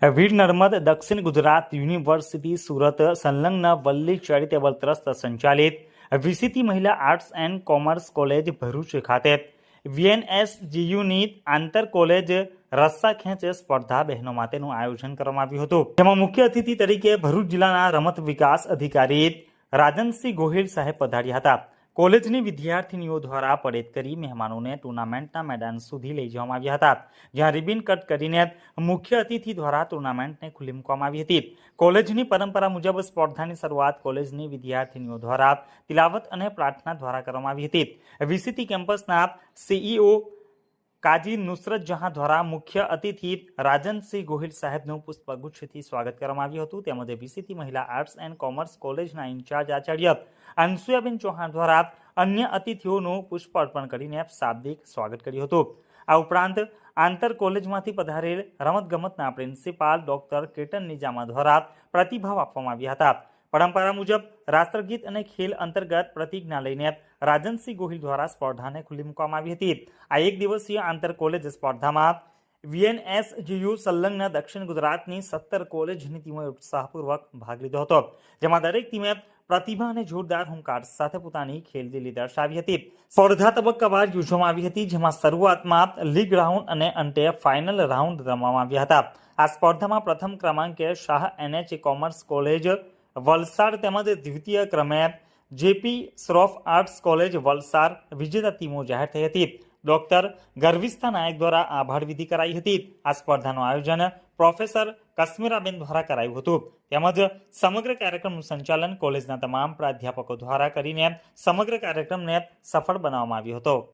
વીર નર્મદ દક્ષિણ ગુજરાત યુનિવર્સિટી સુરત સંલગ્ન વલ્લી ચેરિટેબલ ટ્રસ્ટ સંચાલિત વીસીટી મહિલા arts and commerce college Bharuch ખાતે વીએનએસજીયુની આંતર કોલેજ રસ્સા ખેંચ સ્પર્ધા બહેનો માટેનું આયોજન કરવામાં આવ્યું હતું. જેમાં મુખ્ય અતિથિ તરીકે ભરૂચ જિલ્લાના રમત વિકાસ અધિકારી રાજનસિંહ ગોહિલ સાહેબ પધાર્યા હતા. કોલેજની વિદ્યાર્થીનીઓ દ્વારા પરેડ કરી મહેમાનોને ટુર્નામેન્ટના મેદાન સુધી લઈ જવામાં આવ્યા હતા, જ્યાં રિબિન કટ કરીને મુખ્ય અતિથિ દ્વારા ટુર્નામેન્ટને ખુલ્લી મૂકવામાં આવી હતી. કોલેજની પરંપરા મુજબ સ્પર્ધાની શરૂઆત કોલેજની વિદ્યાર્થીનીઓ દ્વારા તિલાવત અને પ્રાર્થના દ્વારા કરવામાં આવી હતી. VCT કેમ્પસના C E O Qazi Nusrat Jahan દ્વારા મુખ્ય અતિથિ રાજનસિંહ ગોહિલ સાહેબનું પુષ્પગુચ્છથી સ્વાગત કરવામાં આવ્યું હતું. તેમજ વીસીટી મહિલા આર્ટ્સ એન્ડ કોમર્સ કોલેજના ઇન્ચાર્જ આચાર્ય અનસુયાબેન ચૌહાણ દ્વારા અન્ય અતિથિઓનું પુષ્પ અર્પણ કરીને શાબ્દિક સ્વાગત કર્યું હતું. આ ઉપરાંત આંતર કોલેજમાંથી પધારેલ રમતગમતના પ્રિન્સિપાલ ડોક્ટર કેટન નિજામા દ્વારા પ્રતિભાવ આપવામાં આવ્યા હતા. પરંપરા મુજબ રાષ્ટ્રગીત અને ખેલ અંતર્ગત પ્રતિજ્ઞા લઈને રાજનસિંહ ગોહિલ દ્વારા સ્પર્ધાને ખુલ્લી મૂકવામાં આવી હતી. આ એક દિવસીય આંતર કોલેજ સ્પર્ધામાં વીએનએસજીયુ સંલગ્ન દક્ષિણ ગુજરાતની સત્તર કોલેજની ટીમોએ ઉત્સાહપૂર્વક ભાગ લીધો હતો, જેમાં દરેક ટીમે પ્રતિભા અને જોરદાર હુંકાર સાથે પોતાની ખેલદીલી દર્શાવી હતી. સ્પર્ધા તબક્કાવાર યોજવામાં આવી હતી, જેમાં શરૂઆતમાં લીગ રાઉન્ડ અને અંતે ફાઇનલ રાઉન્ડ રમવામાં આવ્યા હતા. આ સ્પર્ધામાં પ્રથમ ક્રમાંકે Shah NH commerce college Valsad તેમજ દ્વિતીય ક્રમે JP Shroff arts college Valsad વિજેતા ટીમો જાહેર થઈ હતી. ડોક્ટર ગર્વિસ્તા નાયક દ્વારા આભાર વિધિ કરાઈ હતી. આ સ્પર્ધાનું આયોજન પ્રોફેસર કશ્મીરાબેન દ્વારા કરાયું હતું. તેમજ સમગ્ર કાર્યક્રમનું સંચાલન કોલેજના તમામ પ્રાધ્યાપકો દ્વારા કરીને સમગ્ર કાર્યક્રમને સફળ બનાવવામાં આવ્યો હતો.